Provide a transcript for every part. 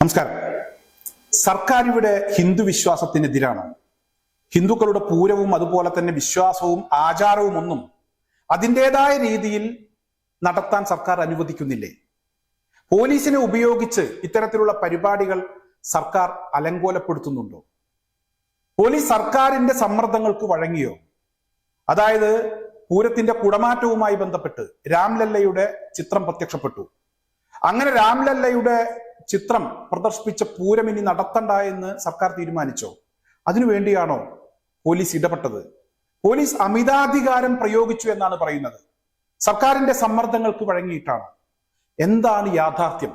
നമസ്കാരം. സർക്കാർ ഇവിടെ ഹിന്ദു വിശ്വാസത്തിനെതിരാണ്. ഹിന്ദുക്കളുടെ പൂരവും അതുപോലെ തന്നെ വിശ്വാസവും ആചാരവും ഒന്നും അതിന്റെതായ രീതിയിൽ നടത്താൻ സർക്കാർ അനുവദിക്കുന്നില്ലേ? പോലീസിനെ ഉപയോഗിച്ച് ഇത്തരത്തിലുള്ള പരിപാടികൾ സർക്കാർ അലങ്കോലപ്പെടുത്തുന്നുണ്ടോ? പോലീസ് സർക്കാരിന്റെ സമ്മർദ്ദങ്ങൾക്ക് വഴങ്ങിയോ? അതായത് പൂരത്തിന്റെ കുടമാറ്റവുമായി ബന്ധപ്പെട്ട് രാംലല്ലയുടെ ചിത്രം പ്രത്യക്ഷപ്പെട്ടു. അങ്ങനെ രാംലല്ലയുടെ ചിത്രം പ്രദർശിപ്പിച്ച പൂരം ഇനി നടത്തണ്ട എന്ന് സർക്കാർ തീരുമാനിച്ചോ? അതിനുവേണ്ടിയാണോ പോലീസ് ഇടപെട്ടത്? പോലീസ് അമിതാധികാരം പ്രയോഗിച്ചു എന്നാണ് പറയുന്നത്. സർക്കാരിന്റെ സമ്മർദ്ദങ്ങൾക്ക് വഴങ്ങിയിട്ടാണ്. എന്താണ് യാഥാർത്ഥ്യം?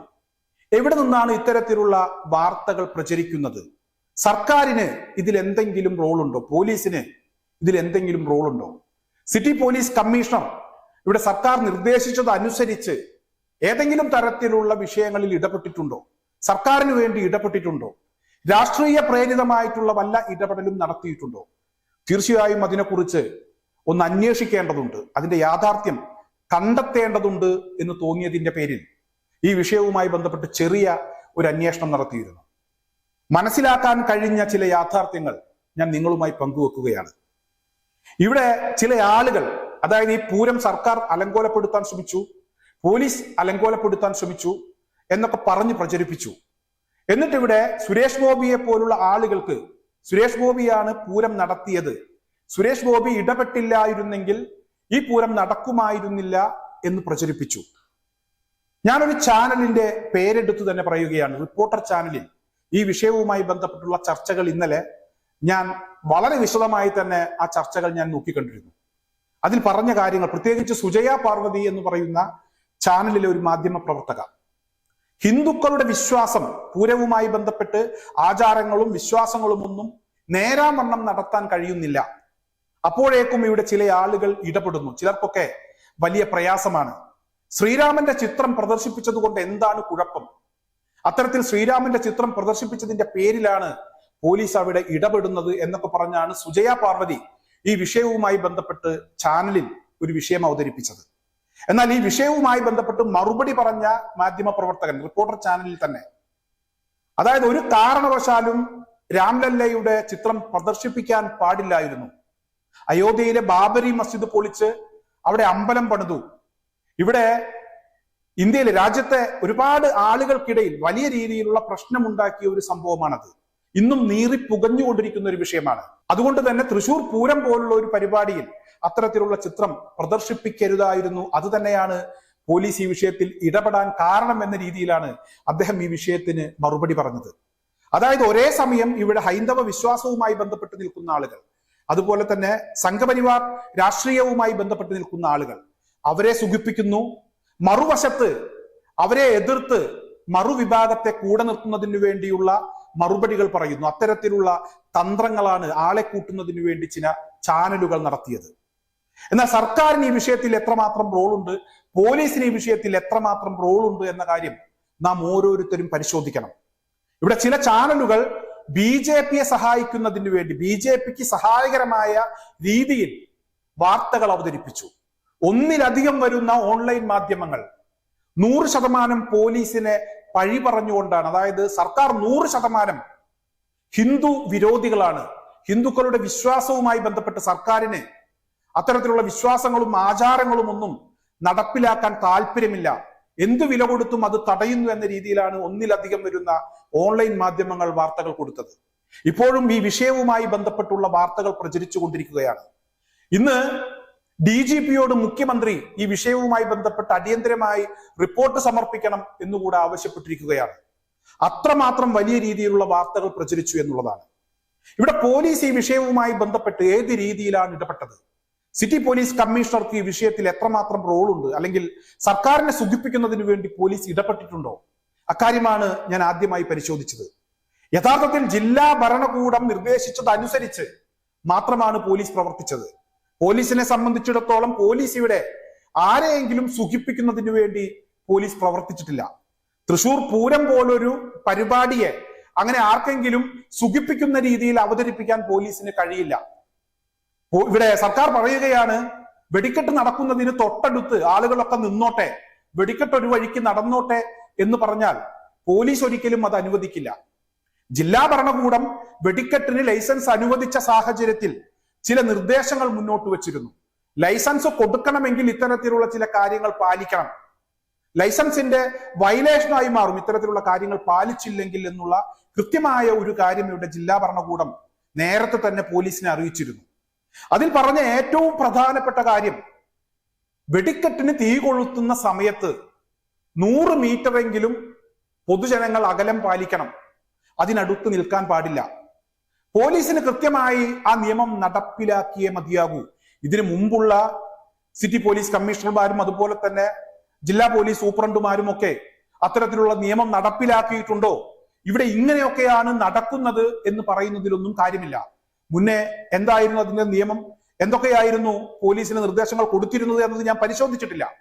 എവിടെ നിന്നാണ് ഇത്തരത്തിലുള്ള വാർത്തകൾ പ്രചരിക്കുന്നത്? സർക്കാരിന് ഇതിൽ എന്തെങ്കിലും റോളുണ്ടോ? പോലീസിന് ഇതിൽ എന്തെങ്കിലും റോളുണ്ടോ? സിറ്റി പോലീസ് കമ്മീഷണർ ഇവിടെ സർക്കാർ നിർദ്ദേശിച്ചത് അനുസരിച്ച് ഏതെങ്കിലും തരത്തിലുള്ള വിഷയങ്ങളിൽ ഇടപെട്ടിട്ടുണ്ടോ? സർക്കാരിന് വേണ്ടി ഇടപെട്ടിട്ടുണ്ടോ? രാഷ്ട്രീയ പ്രേരിതമായിട്ടുള്ള വല്ല ഇടപെടലും നടത്തിയിട്ടുണ്ടോ? തീർച്ചയായും അതിനെക്കുറിച്ച് ഒന്ന് അന്വേഷിക്കേണ്ടതുണ്ട്. അതിന്റെ യാഥാർത്ഥ്യം കണ്ടെത്തേണ്ടതുണ്ട് എന്ന് തോന്നിയതിന്റെ പേരിൽ ഈ വിഷയവുമായി ബന്ധപ്പെട്ട് ചെറിയ ഒരു അന്വേഷണം നടത്തിയിരുന്നു. മനസ്സിലാക്കാൻ കഴിഞ്ഞ ചില യാഥാർത്ഥ്യങ്ങൾ ഞാൻ നിങ്ങളുമായി പങ്കുവെക്കുകയാണ്. ഇവിടെ ചില ആളുകൾ അതായത് ഈ പൂരം സർക്കാർ അലങ്കോലപ്പെടുത്താൻ ശ്രമിച്ചു പോലീസ് അലങ്കോലപ്പെടുത്താൻ ശ്രമിച്ചു എന്നൊക്കെ പറഞ്ഞ് പ്രചരിപ്പിച്ചു. എന്നിട്ട് ഇവിടെ സുരേഷ് ഗോപിയെ പോലുള്ള ആളുകൾക്ക് സുരേഷ് ഗോപിയാണ് പൂരം നടത്തിയത്. സുരേഷ് ഗോപി ഇടപെട്ടില്ലായിരുന്നെങ്കിൽ ഈ പൂരം നടക്കുമായിരുന്നില്ല എന്ന് പ്രചരിപ്പിച്ചു. ഞാനൊരു ചാനലിന്റെ പേരെടുത്തു തന്നെ പറയുകയാണ് റിപ്പോർട്ടർ ചാനലിൽ. ഈ വിഷയവുമായി ബന്ധപ്പെട്ടുള്ള ചർച്ചകൾ ഇന്നലെ ഞാൻ വളരെ വിശദമായി തന്നെ ആ ചർച്ചകൾ ഞാൻ നോക്കിക്കണ്ടിരുന്നു. അതിൽ പറഞ്ഞ കാര്യങ്ങൾ പ്രത്യേകിച്ച് സുജയ പാർവതി എന്ന് പറയുന്ന ചാനലിലെ ഒരു മാധ്യമ പ്രവർത്തക. ഹിന്ദുക്കളുടെ വിശ്വാസം പൂരവുമായി ബന്ധപ്പെട്ട് ആചാരങ്ങളും വിശ്വാസങ്ങളും ഒന്നും നേരാമണ്ണം നടത്താൻ കഴിയുന്നില്ല. അപ്പോഴേക്കും ഇവിടെ ചില ആളുകൾ ഇടപെടുന്നു. ചിലർക്കൊക്കെ വലിയ പ്രയാസമാണ്. ശ്രീരാമന്റെ ചിത്രം പ്രദർശിപ്പിച്ചത് കൊണ്ട് എന്താണ് കുഴപ്പം? അത്തരത്തിൽ ശ്രീരാമന്റെ ചിത്രം പ്രദർശിപ്പിച്ചതിന്റെ പേരിലാണ് പോലീസ് അവിടെ ഇടപെടുന്നത് എന്നൊക്കെ പറഞ്ഞാണ് സുജയ പാർവതി ഈ വിഷയവുമായി ബന്ധപ്പെട്ട് ചാനലിൽ ഒരു വിഷയം അവതരിപ്പിച്ചത്. എന്നാൽ ഈ വിഷയവുമായി ബന്ധപ്പെട്ട് മറുപടി പറഞ്ഞ മാധ്യമ പ്രവർത്തകൻ റിപ്പോർട്ടർ ചാനലിൽ തന്നെ. അതായത് ഒരു കാരണവശാലും രാംലല്ലയുടെ ചിത്രം പ്രദർശിപ്പിക്കാൻ പാടില്ലായിരുന്നു. അയോധ്യയിലെ ബാബരി മസ്ജിദ് പൊളിച്ച് അവിടെ അമ്പലം പണിതു. ഇവിടെ ഇന്ത്യയിലെ രാജ്യത്തെ ഒരുപാട് ആളുകൾക്കിടയിൽ വലിയ രീതിയിലുള്ള പ്രശ്നമുണ്ടാക്കിയ ഒരു സംഭവമാണത്. ഇന്നും നീറി പുകഞ്ഞുകൊണ്ടിരിക്കുന്ന ഒരു വിഷയമാണ്. അതുകൊണ്ട് തന്നെ തൃശൂർ പൂരം പോലുള്ള ഒരു പരിപാടിയിൽ അത്തരത്തിലുള്ള ചിത്രം പ്രദർശിപ്പിക്കരുതായിരുന്നു. അത് തന്നെയാണ് പോലീസ് ഈ വിഷയത്തിൽ ഇടപെടാൻ കാരണം എന്ന രീതിയിലാണ് അദ്ദേഹം ഈ വിഷയത്തിന് മറുപടി പറഞ്ഞത്. അതായത് ഒരേ സമയം ഇവിടെ ഹൈന്ദവ വിശ്വാസവുമായി ബന്ധപ്പെട്ട് നിൽക്കുന്ന ആളുകൾ അതുപോലെ തന്നെ സംഘപരിവാർ രാഷ്ട്രീയവുമായി ബന്ധപ്പെട്ട് നിൽക്കുന്ന ആളുകൾ അവരെ സുഖിപ്പിക്കുന്നു. മറുവശത്ത് അവരെ എതിർത്ത് മറുവിഭാഗത്തെ കൂടെ നിർത്തുന്നതിന് വേണ്ടിയുള്ള മറുപടികൾ പറയുന്നു. അത്തരത്തിലുള്ള തന്ത്രങ്ങളാണ് ആളെ കൂട്ടുന്നതിന് വേണ്ടി ചില ചാനലുകൾ നടത്തിയത്. എന്നാൽ സർക്കാരിന് ഈ വിഷയത്തിൽ എത്രമാത്രം റോളുണ്ട്? പോലീസിന് ഈ വിഷയത്തിൽ എത്രമാത്രം റോളുണ്ട് എന്ന കാര്യം നാം ഓരോരുത്തരും പരിശോധിക്കണം. ഇവിടെ ചില ചാനലുകൾ ബി ജെ പിയെ സഹായിക്കുന്നതിന് വേണ്ടി ബി ജെ പിക്ക് സഹായകരമായ രീതിയിൽ വാർത്തകൾ അവതരിപ്പിച്ചു. ഒന്നിലധികം വരുന്ന ഓൺലൈൻ മാധ്യമങ്ങൾ നൂറ് ശതമാനം പോലീസിനെ പഴി പറഞ്ഞുകൊണ്ടാണ്. അതായത് സർക്കാർ നൂറ് ശതമാനം ഹിന്ദു വിരോധികളാണ്. ഹിന്ദുക്കളുടെ വിശ്വാസവുമായി ബന്ധപ്പെട്ട് സർക്കാരിന് അത്തരത്തിലുള്ള വിശ്വാസങ്ങളും ആചാരങ്ങളും ഒന്നും നടപ്പിലാക്കാൻ താല്പര്യമില്ല. എന്ത് വില കൊടുത്തും അത് തടയുന്നു എന്ന രീതിയിലാണ് ഒന്നിലധികം വരുന്ന ഓൺലൈൻ മാധ്യമങ്ങൾ വാർത്തകൾ കൊടുത്തത്. ഇപ്പോഴും ഈ വിഷയവുമായി ബന്ധപ്പെട്ടുള്ള വാർത്തകൾ പ്രചരിച്ചു കൊണ്ടിരിക്കുകയാണ്. ഇന്ന് ഡി ജി പിയോട് മുഖ്യമന്ത്രി ഈ വിഷയവുമായി ബന്ധപ്പെട്ട് അടിയന്തരമായി റിപ്പോർട്ട് സമർപ്പിക്കണം എന്നുകൂടെ ആവശ്യപ്പെട്ടിരിക്കുകയാണ്. അത്രമാത്രം വലിയ രീതിയിലുള്ള വാർത്തകൾ പ്രചരിച്ചു എന്നുള്ളതാണ്. ഇവിടെ പോലീസ് ഈ വിഷയവുമായി ബന്ധപ്പെട്ട് ഏത് രീതിയിലാണ് ഇടപെട്ടത്? സിറ്റി പോലീസ് കമ്മീഷണർക്ക് ഈ വിഷയത്തിൽ എത്രമാത്രം റോളുണ്ട്? അല്ലെങ്കിൽ സർക്കാരിനെ സുഖിപ്പിക്കുന്നതിന് വേണ്ടി പോലീസ് ഇടപെട്ടിട്ടുണ്ടോ? അക്കാര്യമാണ് ഞാൻ ആദ്യമായി പരിശോധിച്ചത്. യഥാർത്ഥത്തിൽ ജില്ലാ ഭരണകൂടം നിർദ്ദേശിച്ചതനുസരിച്ച് മാത്രമാണ് പോലീസ് പ്രവർത്തിച്ചത്. പോലീസിനെ സംബന്ധിച്ചിടത്തോളം പോലീസ് ഇവിടെ ആരെയെങ്കിലും സുഖിപ്പിക്കുന്നതിന് വേണ്ടി പോലീസ് പ്രവർത്തിച്ചിട്ടില്ല. തൃശൂർ പൂരം പോലൊരു പരിപാടിയെ അങ്ങനെ ആർക്കെങ്കിലും സുഖിപ്പിക്കുന്ന രീതിയിൽ അവതരിപ്പിക്കാൻ പോലീസിന് കഴിയില്ല. ഇവിടെ സർക്കാർ പറയുകയാണ് വെടിക്കെട്ട് നടക്കുന്നതിന് തൊട്ടടുത്ത് ആളുകളൊക്കെ നിന്നോട്ടെ വെടിക്കെട്ട് ഒരു വഴിക്ക് നടന്നോട്ടെ എന്ന് പറഞ്ഞാൽ പോലീസ് ഒരിക്കലും അത് അനുവദിക്കില്ല. ജില്ലാ ഭരണകൂടം വെടിക്കെട്ടിന് ലൈസൻസ് അനുവദിച്ച സാഹചര്യത്തിൽ ചില നിർദ്ദേശങ്ങൾ മുന്നോട്ട് വെച്ചിരുന്നു. ലൈസൻസ് കൊടുക്കണമെങ്കിൽ ഇത്തരത്തിലുള്ള ചില കാര്യങ്ങൾ പാലിക്കണം. ലൈസൻസിന്റെ വയലേഷനായി മാറും ഇത്തരത്തിലുള്ള കാര്യങ്ങൾ പാലിച്ചില്ലെങ്കിൽ എന്നുള്ള കൃത്യമായ ഒരു കാര്യം ഇവിടെ ജില്ലാ ഭരണകൂടം നേരത്തെ തന്നെ പോലീസിനെ അറിയിച്ചിരുന്നു. അതിൽ പറഞ്ഞ ഏറ്റവും പ്രധാനപ്പെട്ട കാര്യം വെടിക്കെട്ടിന് തീ കൊളുത്തുന്ന സമയത്ത് നൂറ് മീറ്ററെങ്കിലും പൊതുജനങ്ങൾ അകലം പാലിക്കണം. അതിനടുത്ത് നിൽക്കാൻ പാടില്ല. പോലീസിന് കൃത്യമായി ആ നിയമം നടപ്പിലാക്കിയേ മതിയാകൂ. ഇതിനു മുമ്പുള്ള സിറ്റി പോലീസ് കമ്മീഷണർമാരും അതുപോലെ തന്നെ ജില്ലാ പോലീസ് സൂപ്രണ്ടുമാരും ഒക്കെ അത്തരത്തിലുള്ള നിയമം നടപ്പിലാക്കിയിട്ടുണ്ടോ? ഇവിടെ ഇങ്ങനെയൊക്കെയാണ് നടക്കുന്നത് എന്ന് പറയുന്നതിലൊന്നും കാര്യമില്ല. മുന്നേ എന്തായിരുന്നു അതിന്റെ നിയമം? എന്തൊക്കെയായിരുന്നു പോലീസിന് നിർദ്ദേശങ്ങൾ കൊടുത്തിരുന്നത് എന്നത് ഞാൻ പരിശോധിച്ചിട്ടില്ല.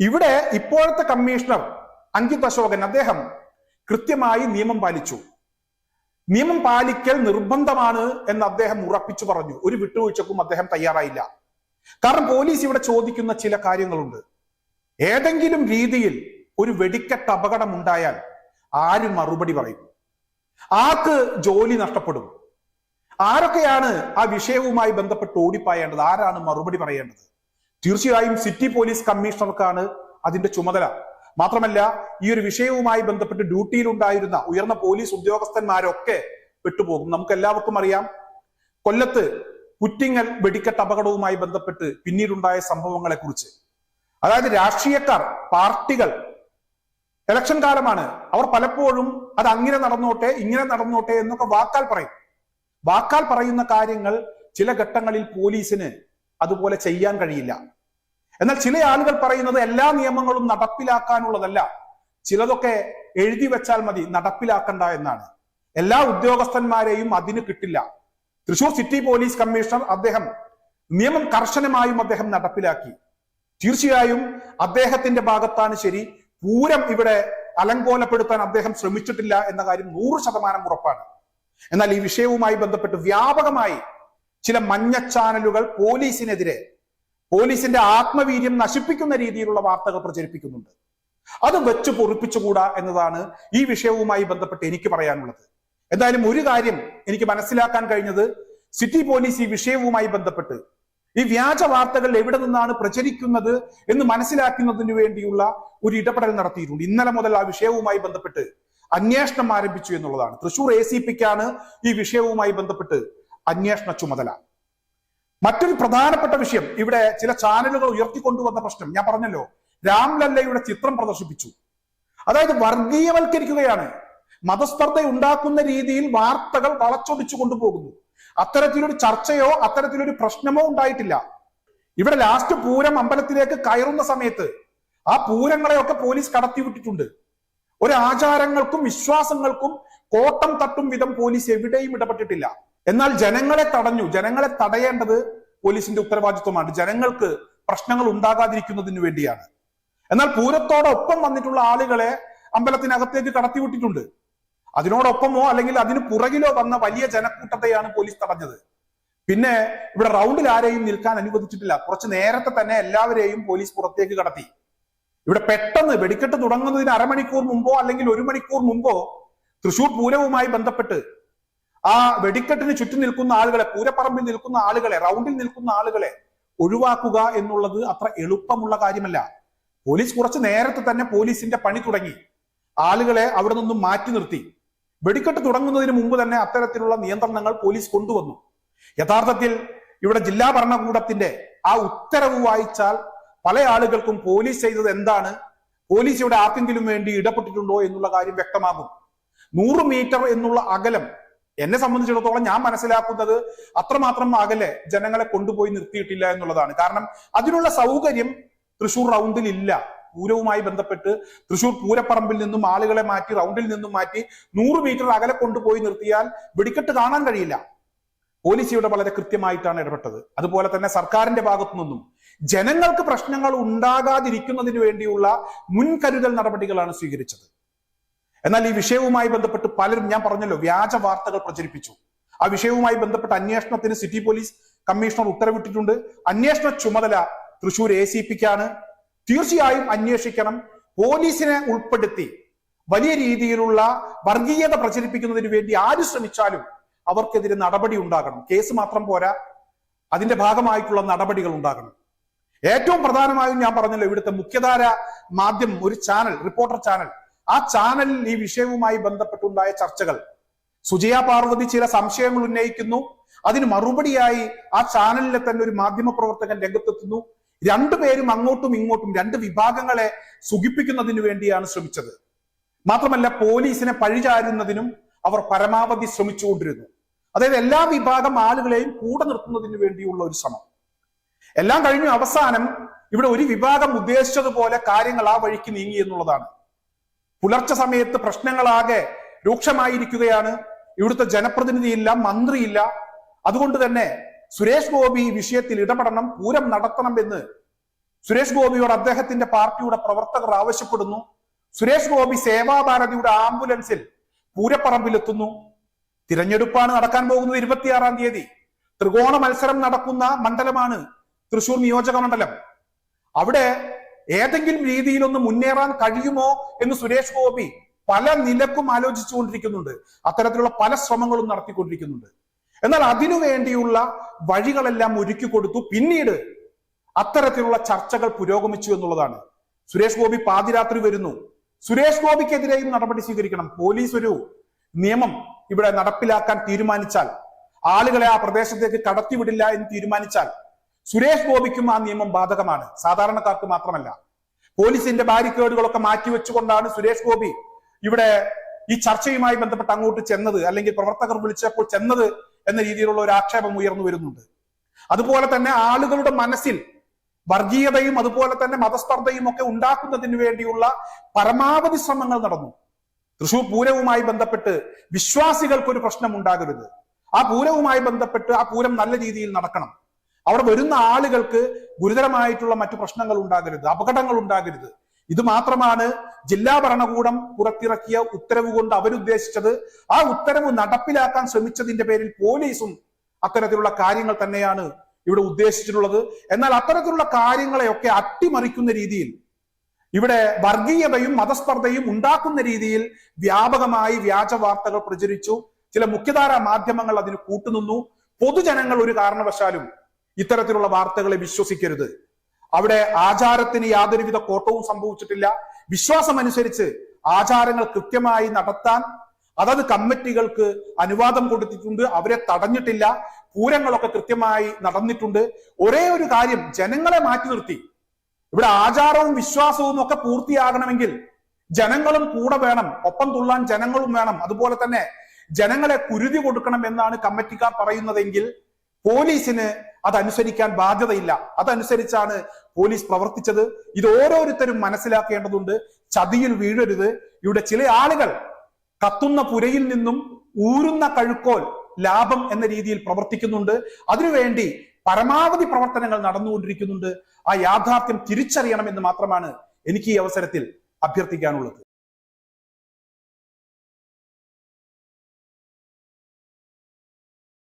ഇവിടെ ഇപ്പോഴത്തെ കമ്മീഷണർ അങ്കിത് അശോകൻ അദ്ദേഹം കൃത്യമായി നിയമം പാലിച്ചു. നിയമം പാലിക്കൽ നിർബന്ധമാണ് എന്ന് അദ്ദേഹം ഉറപ്പിച്ചു പറഞ്ഞു. ഒരു വിട്ടുവീഴ്ചക്കും അദ്ദേഹം തയ്യാറായില്ല. കാരണം പോലീസ് ഇവിടെ ചോദിക്കുന്ന ചില കാര്യങ്ങളുണ്ട്. ഏതെങ്കിലും രീതിയിൽ ഒരു വെടിക്കെട്ട് അപകടം ഉണ്ടായാൽ ആര് മറുപടി പറയും? ആർക്ക് ജോലി നഷ്ടപ്പെടും? ആരൊക്കെയാണ് ആ വിഷയവുമായി ബന്ധപ്പെട്ട് ഓടിപ്പായേണ്ടത്? ആരാണ് മറുപടി പറയേണ്ടത്? തീർച്ചയായും സിറ്റി പോലീസ് കമ്മീഷണർക്കാണ് അതിന്റെ ചുമതല. മാത്രമല്ല ഈ ഒരു വിഷയവുമായി ബന്ധപ്പെട്ട് ഡ്യൂട്ടിയിലുണ്ടായിരുന്ന ഉയർന്ന പോലീസ് ഉദ്യോഗസ്ഥന്മാരൊക്കെ വിട്ടുപോകും നമുക്ക് എല്ലാവർക്കും അറിയാം കൊല്ലത്ത് കുറ്റിങ്ങൽ വെടിക്കെട്ട് അപകടവുമായി ബന്ധപ്പെട്ട് പിന്നീടുണ്ടായ സംഭവങ്ങളെ കുറിച്ച് അതായത് രാഷ്ട്രീയക്കാർ പാർട്ടികൾ ഇലക്ഷൻ കാലമാണ്. അവർ പലപ്പോഴും അത് അങ്ങനെ നടന്നോട്ടെ ഇങ്ങനെ നടന്നോട്ടെ എന്നൊക്കെ വാക്കാൽ പറയും. വാക്കാൽ പറയുന്ന കാര്യങ്ങൾ ചില ഘട്ടങ്ങളിൽ പോലീസിന് അതുപോലെ ചെയ്യാൻ കഴിയില്ല. എന്നാൽ ചില ആളുകൾ പറയുന്നത് എല്ലാ നിയമങ്ങളും നടപ്പിലാക്കാനുള്ളതല്ല. ചിലതൊക്കെ എഴുതി വെച്ചാൽ മതി നടപ്പിലാക്കണ്ട എന്നാണ്. എല്ലാ ഉദ്യോഗസ്ഥന്മാരെയും അതിന് കിട്ടില്ല. തൃശൂർ സിറ്റി പോലീസ് കമ്മീഷണർ അദ്ദേഹം നിയമം കർശനമായും അദ്ദേഹം നടപ്പിലാക്കി. തീർച്ചയായും അദ്ദേഹത്തിന്റെ ഭാഗത്താണ് ശരി. പൂരം ഇവിടെ അലങ്കോലപ്പെടുത്താൻ അദ്ദേഹം ശ്രമിച്ചിട്ടില്ല എന്ന കാര്യം നൂറ് ശതമാനം ഉറപ്പാണ്. എന്നാൽ ഈ വിഷയവുമായി ബന്ധപ്പെട്ട് വ്യാപകമായി ചില മഞ്ഞ ചാനലുകൾ പോലീസിനെതിരെ പോലീസിന്റെ ആത്മവീര്യം നശിപ്പിക്കുന്ന രീതിയിലുള്ള വാർത്തകൾ പ്രചരിപ്പിക്കുന്നുണ്ട്. അത് വെച്ച് പൊറിപ്പിച്ചുകൂടാ എന്നതാണ് ഈ വിഷയവുമായി ബന്ധപ്പെട്ട് എനിക്ക് പറയാനുള്ളത്. എന്തായാലും ഒരു കാര്യം എനിക്ക് മനസ്സിലാക്കാൻ കഴിഞ്ഞത് സിറ്റി പോലീസ് ഈ വിഷയവുമായി ബന്ധപ്പെട്ട് ഈ വ്യാജ വാർത്തകൾ എവിടെ നിന്നാണ് പ്രചരിക്കുന്നത് എന്ന് മനസ്സിലാക്കുന്നതിന് വേണ്ടിയുള്ള ഒരു ഇടപെടൽ നടത്തിയിട്ടുണ്ട്. ഇന്നലെ മുതൽ ആ വിഷയവുമായി ബന്ധപ്പെട്ട് അന്വേഷണം ആരംഭിച്ചു എന്നുള്ളതാണ്. തൃശൂർ എ സി പിക്കാണ് ഈ വിഷയവുമായി ബന്ധപ്പെട്ട് അന്വേഷണ ചുമതല. മറ്റൊരു പ്രധാനപ്പെട്ട വിഷയം ഇവിടെ ചില ചാനലുകൾ ഉയർത്തിക്കൊണ്ടുവന്ന പ്രശ്നം. ഞാൻ പറഞ്ഞല്ലോ രാംലല്ലയുടെ ചിത്രം പ്രദർശിപ്പിച്ചു. അതായത് വർഗീയവൽക്കരിക്കുകയാണ്. മതസ്പർദ്ധ ഉണ്ടാക്കുന്ന രീതിയിൽ വാർത്തകൾ വളച്ചൊടിച്ചു കൊണ്ടുപോകുന്നു. അത്തരത്തിലൊരു ചർച്ചയോ അത്തരത്തിലൊരു പ്രശ്നമോ ഉണ്ടായിട്ടില്ല. ഇവിടെ ലാസ്റ്റ് പൂരം അമ്പലത്തിലേക്ക് കയറുന്ന സമയത്ത് ആ പൂരങ്ങളെയൊക്കെ പോലീസ് കടത്തിവിട്ടിട്ടുണ്ട്. ഒരു ആചാരങ്ങൾക്കും വിശ്വാസങ്ങൾക്കും കോട്ടം തട്ടും വിധം പോലീസ് എവിടെയും ഇടപെട്ടിട്ടില്ല. എന്നാൽ ജനങ്ങളെ തടഞ്ഞു ജനങ്ങളെ തടയേണ്ടത് പോലീസിന്റെ ഉത്തരവാദിത്വമാണ്. ജനങ്ങൾക്ക് പ്രശ്നങ്ങൾ ഉണ്ടാകാതിരിക്കുന്നതിന് വേണ്ടിയാണ്. എന്നാൽ പൂരത്തോടൊപ്പം വന്നിട്ടുള്ള ആളുകളെ അമ്പലത്തിനകത്തേക്ക് കടത്തിവിട്ടിട്ടുണ്ട്. അതിനോടൊപ്പമോ അല്ലെങ്കിൽ അതിന് പുറകിലോ വന്ന വലിയ ജനക്കൂട്ടത്തെയാണ് പോലീസ് തടഞ്ഞത്. പിന്നെ ഇവിടെ റൗണ്ടിൽ ആരെയും നിൽക്കാൻ അനുവദിച്ചിട്ടില്ല. കുറച്ച് നേരത്തെ തന്നെ എല്ലാവരെയും പോലീസ് പുറത്തേക്ക് കടത്തി. ഇവിടെ പെട്ടെന്ന് വെടിക്കെട്ട് തുടങ്ങുന്നതിന് അരമണിക്കൂർ മുമ്പോ അല്ലെങ്കിൽ ഒരു മണിക്കൂർ മുമ്പോ തൃശൂർ പൂരവുമായി ബന്ധപ്പെട്ട് ആ വെടിക്കെട്ടിന് ചുറ്റും നിൽക്കുന്ന ആളുകളെ പൂരപ്പറമ്പിൽ നിൽക്കുന്ന ആളുകളെ റൗണ്ടിൽ നിൽക്കുന്ന ആളുകളെ ഒഴിവാക്കുക എന്നുള്ളത് അത്ര എളുപ്പമുള്ള കാര്യമല്ല. പോലീസ് കുറച്ച് നേരത്തെ തന്നെ പോലീസിന്റെ പണി തുടങ്ങി. ആളുകളെ അവിടെ നിന്നും മാറ്റി നിർത്തി. വെടിക്കെട്ട് തുടങ്ങുന്നതിന് മുമ്പ് തന്നെ അത്തരത്തിലുള്ള നിയന്ത്രണങ്ങൾ പോലീസ് കൊണ്ടുവന്നു. യഥാർത്ഥത്തിൽ ഇവിടെ ജില്ലാ ഭരണകൂടത്തിന്റെ ആ ഉത്തരവ് വായിച്ചാൽ പല ആളുകൾക്കും പോലീസ് ചെയ്തത് എന്താണ്? പോലീസ് ഇവിടെ ആർക്കെങ്കിലും വേണ്ടി ഇടപെട്ടിട്ടുണ്ടോ എന്നുള്ള കാര്യം വ്യക്തമാകും. നൂറ് മീറ്റർ എന്നുള്ള അകലം എന്നെ സംബന്ധിച്ചിടത്തോളം ഞാൻ മനസ്സിലാക്കുന്നത് അത്രമാത്രം അകലെ ജനങ്ങളെ കൊണ്ടുപോയി നിർത്തിയിട്ടില്ല എന്നുള്ളതാണ്. കാരണം അതിനുള്ള സൗകര്യം തൃശൂർ റൗണ്ടിൽ ഇല്ല. പൂരവുമായി ബന്ധപ്പെട്ട് തൃശൂർ പൂരപ്പറമ്പിൽ നിന്നും ആളുകളെ മാറ്റി റൗണ്ടിൽ നിന്നും മാറ്റി നൂറ് മീറ്റർ അകലെ കൊണ്ടുപോയി നിർത്തിയാൽ വെടിക്കെട്ട് കാണാൻ കഴിയില്ല. പോലീസ് ഇവിടെ വളരെ കൃത്യമായിട്ടാണ് ഇടപെട്ടത്. അതുപോലെ തന്നെ സർക്കാരിന്റെ ഭാഗത്തു നിന്നും ജനങ്ങൾക്ക് പ്രശ്നങ്ങൾ ഉണ്ടാകാതിരിക്കുന്നതിന് വേണ്ടിയുള്ള മുൻകരുതൽ നടപടികളാണ് സ്വീകരിച്ചത്. എന്നാൽ ഈ വിഷയവുമായി ബന്ധപ്പെട്ട് പലരും ഞാൻ പറഞ്ഞല്ലോ വ്യാജ വാർത്തകൾ പ്രചരിപ്പിച്ചു. ആ വിഷയവുമായി ബന്ധപ്പെട്ട് അന്വേഷണത്തിന് സിറ്റി പോലീസ് കമ്മീഷണർ ഉത്തരവിട്ടിട്ടുണ്ട്. അന്വേഷണ ചുമതല തൃശൂർ എ സി പിക്കാണ്. തീർച്ചയായും അന്വേഷിക്കണം. പോലീസിനെ ഉൾപ്പെടുത്തി വലിയ രീതിയിലുള്ള വർഗീയത പ്രചരിപ്പിക്കുന്നതിന് വേണ്ടി ആര് ശ്രമിച്ചാലും അവർക്കെതിരെ നടപടി ഉണ്ടാകണം. കേസ് മാത്രം പോരാ. അതിന്റെ ഭാഗമായിട്ടുള്ള നടപടികൾ ഉണ്ടാകണം. ഏറ്റവും പ്രധാനമായും ഞാൻ പറഞ്ഞല്ലോ ഇവിടുത്തെ മുഖ്യധാര മാധ്യമം ഒരു ചാനൽ റിപ്പോർട്ടർ ചാനൽ. ആ ചാനലിൽ ഈ വിഷയവുമായി ബന്ധപ്പെട്ടുണ്ടായ ചർച്ചകൾ. സുജയ പാർവതി ചില സംശയങ്ങൾ ഉന്നയിക്കുന്നു. അതിന് മറുപടിയായി ആ ചാനലിലെ തന്നെ ഒരു മാധ്യമ പ്രവർത്തകൻ രംഗത്തെത്തുന്നു. രണ്ടുപേരും അങ്ങോട്ടും ഇങ്ങോട്ടും രണ്ട് വിഭാഗങ്ങളെ സുഖിപ്പിക്കുന്നതിന് വേണ്ടിയാണ് ശ്രമിച്ചത്. മാത്രമല്ല പോലീസിനെ പഴിചാരുന്നതിനും അവർ പരമാവധി ശ്രമിച്ചുകൊണ്ടിരുന്നു. അതായത് എല്ലാ വിഭാഗം ആളുകളെയും കൂടെ നിർത്തുന്നതിന് വേണ്ടിയുള്ള ഒരു ശ്രമം. എല്ലാം കഴിഞ്ഞു. അവസാനം ഇവിടെ ഒരു വിഭാഗം ഉദ്ദേശിച്ചതുപോലെ കാര്യങ്ങൾ ആ വഴിക്ക് നീങ്ങി എന്നുള്ളതാണ്. പുലർച്ചെ സമയത്ത് പ്രശ്നങ്ങളാകെ രൂക്ഷമായിരിക്കുകയാണ്. ഇവിടുത്തെ ജനപ്രതിനിധിയില്ല മന്ത്രിയില്ല. അതുകൊണ്ട് തന്നെ സുരേഷ് ഗോപി ഈ വിഷയത്തിൽ ഇടപെടണം പൂരം നടത്തണം എന്ന് സുരേഷ് ഗോപിയോട് അദ്ദേഹത്തിന്റെ പാർട്ടിയുടെ പ്രവർത്തകർ ആവശ്യപ്പെടുന്നു. സുരേഷ് ഗോപി സേവാഭാരതിയുടെ ആംബുലൻസിൽ പൂരപ്പറമ്പിലെത്തുന്നു. തിരഞ്ഞെടുപ്പാണ് നടക്കാൻ പോകുന്നത് ഇരുപത്തിയാറാം തീയതി. ത്രികോണ മത്സരം നടക്കുന്ന മണ്ഡലമാണ് തൃശൂർ നിയോജക മണ്ഡലം അവിടെ ഏതെങ്കിലും രീതിയിലൊന്ന് മുന്നേറാൻ കഴിയുമോ എന്ന് സുരേഷ് ഗോപി പല നിലക്കും ആലോചിച്ചുകൊണ്ടിരിക്കുന്നുണ്ട്. അത്തരത്തിലുള്ള പല ശ്രമങ്ങളും നടത്തിക്കൊണ്ടിരിക്കുന്നുണ്ട്. എന്നാൽ അതിനു വേണ്ടിയുള്ള വഴികളെല്ലാം ഒരുക്കി കൊടുത്തു. പിന്നീട് അത്തരത്തിലുള്ള ചർച്ചകൾ പുരോഗമിച്ചു എന്നുള്ളതാണ്. സുരേഷ് ഗോപി പാതിരാത്രി വരുന്നു. സുരേഷ് ഗോപിക്കെതിരെയും നടപടി സ്വീകരിക്കണം. പോലീസ് ഒരു നിയമം ഇവിടെ നടപ്പിലാക്കാൻ തീരുമാനിച്ചാൽ ആളുകളെ ആ പ്രദേശത്തേക്ക് കടത്തിവിടില്ല എന്ന് തീരുമാനിച്ചാൽ സുരേഷ് ഗോപിക്കും ആ നിയമം ബാധകമാണ്. സാധാരണക്കാർക്ക് മാത്രമല്ല. പോലീസിന്റെ ബാരിക്കേഡുകളൊക്കെ മാറ്റിവെച്ചുകൊണ്ടാണ് സുരേഷ് ഗോപി ഇവിടെ ഈ ചർച്ചയുമായി ബന്ധപ്പെട്ട് അങ്ങോട്ട് ചെന്നത് അല്ലെങ്കിൽ പ്രവർത്തകർ വിളിച്ചപ്പോൾ ചെന്നത് എന്ന രീതിയിലുള്ള ഒരു ആക്ഷേപം ഉയർന്നു വരുന്നുണ്ട്. അതുപോലെ തന്നെ ആളുകളുടെ മനസ്സിൽ വർഗീയതയും അതുപോലെ തന്നെ മതസ്പർദ്ധയും ഒക്കെ ഉണ്ടാക്കുന്നതിന് വേണ്ടിയുള്ള പരമാവധി ശ്രമങ്ങൾ നടന്നു. തൃശൂർ പൂരവുമായി ബന്ധപ്പെട്ട് വിശ്വാസികൾക്ക് ഒരു പ്രശ്നം ഉണ്ടാകരുത് ആ പൂരവുമായി ബന്ധപ്പെട്ട് ആ പൂരം നല്ല രീതിയിൽ നടക്കണം. അവിടെ വരുന്ന ആളുകൾക്ക് ഗുരുതരമായിട്ടുള്ള മറ്റു പ്രശ്നങ്ങൾ ഉണ്ടാകരുത് അപകടങ്ങൾ ഉണ്ടാകരുത്. ഇത് മാത്രമാണ് ജില്ലാ ഭരണകൂടം പുറത്തിറക്കിയ ഉത്തരവ് കൊണ്ട് അവരുദ്ദേശിച്ചത്. ആ ഉത്തരവ് നടപ്പിലാക്കാൻ ശ്രമിച്ചതിന്റെ പേരിൽ പോലീസും അത്തരത്തിലുള്ള കാര്യങ്ങൾ തന്നെയാണ് ഇവിടെ ഉദ്ദേശിച്ചിട്ടുള്ളത്. എന്നാൽ അത്തരത്തിലുള്ള കാര്യങ്ങളെയൊക്കെ അട്ടിമറിക്കുന്ന രീതിയിൽ ഇവിടെ വർഗീയതയും മതസ്പർദ്ധയും ഉണ്ടാക്കുന്ന രീതിയിൽ വ്യാപകമായി വ്യാജ വാർത്തകൾ പ്രചരിച്ചു. ചില മുഖ്യധാരാ മാധ്യമങ്ങൾ അതിന് കൂട്ടുനിന്നു. പൊതുജനങ്ങൾ ഒരു കാരണവശാലും ഇത്തരത്തിലുള്ള വാർത്തകളെ വിശ്വസിക്കരുത്. അവിടെ ആചാരത്തിന് യാതൊരുവിധ കോട്ടവും സംഭവിച്ചിട്ടില്ല. വിശ്വാസം അനുസരിച്ച് ആചാരങ്ങൾ കൃത്യമായി നടത്താൻ അതത് കമ്മിറ്റികൾക്ക് അനുവാദം കൊടുത്തിട്ടുണ്ട്. അവരെ തടഞ്ഞിട്ടില്ല. പൂരങ്ങളൊക്കെ കൃത്യമായി നടന്നിട്ടുണ്ട്. ഒരേ ഒരു കാര്യം ജനങ്ങളെ മാറ്റി നിർത്തി. ഇവിടെ ആചാരവും വിശ്വാസവും ഒക്കെ പൂർത്തിയാകണമെങ്കിൽ ജനങ്ങളും കൂടെ വേണം. ഒപ്പം തുള്ളാൻ ജനങ്ങളും വേണം. അതുപോലെ തന്നെ ജനങ്ങളെ കുരുതി കൊടുക്കണം എന്നാണ് കമ്മിറ്റിക്കാർ പറയുന്നതെങ്കിൽ പോലീസിന് അതനുസരിക്കാൻ ബാധ്യതയില്ല. അതനുസരിച്ചാണ് പോലീസ് പ്രവർത്തിച്ചത്. ഇത് ഓരോരുത്തരും മനസ്സിലാക്കേണ്ടതുണ്ട്. ചതിയിൽ വീഴരുത്. ഇവിടെ ചില ആളുകൾ കത്തുന്ന പുരയിൽ നിന്നും ഊരുന്ന കഴുക്കോൽ ലാഭം എന്ന രീതിയിൽ പ്രവർത്തിക്കുന്നുണ്ട്. അതിനുവേണ്ടി പരമാവധി പ്രവർത്തനങ്ങൾ നടന്നുകൊണ്ടിരിക്കുന്നുണ്ട്. ആ യാഥാർത്ഥ്യം തിരിച്ചറിയണം എന്ന് മാത്രമാണ് എനിക്ക് ഈ അവസരത്തിൽ അഭ്യർത്ഥിക്കാനുള്ളത്.